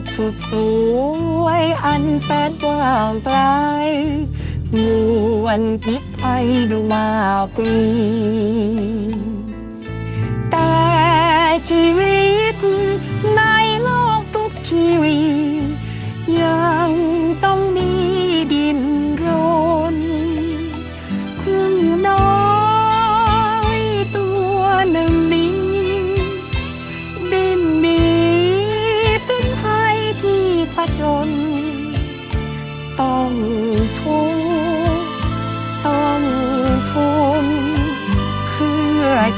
กสุดสวยอันแสนกว้างไกลมวนพิษภัยดูมาปรีแต่ชีวิต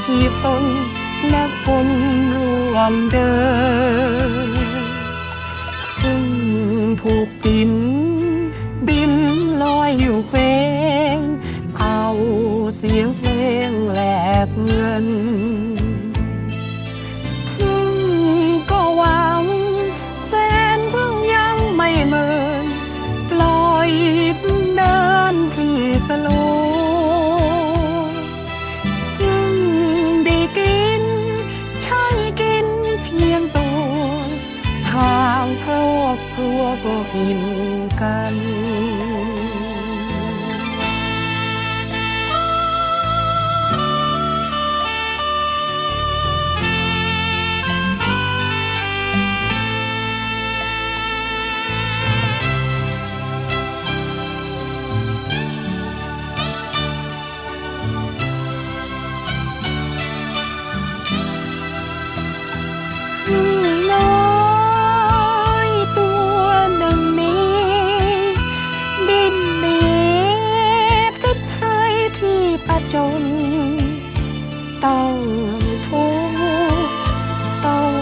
ชีพตนและคนรวมเดินพึ่งผูกปินบินลอยอยู่เคว้งเอาเสียงเพลงแลกเงินพึ่งก็หวังแฟนพึ่งยังไม่เมินปล่อยเดินที่สโล ก็หินกัน ต้องทุกต้อง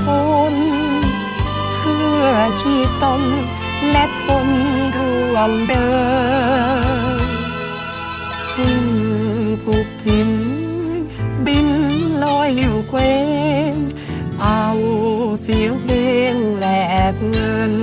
ทนเพื่อชีพตนและคนรวมเดินพึ่งผูกพินบินลอยอยู่เคว้งเอาเสียงเพลงแลกเงิน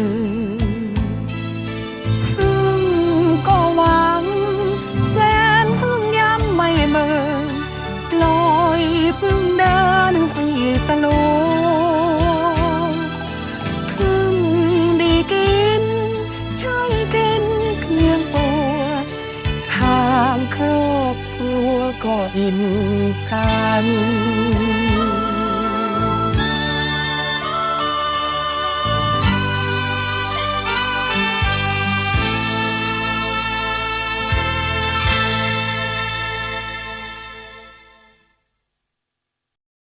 ก็อิ่มกัน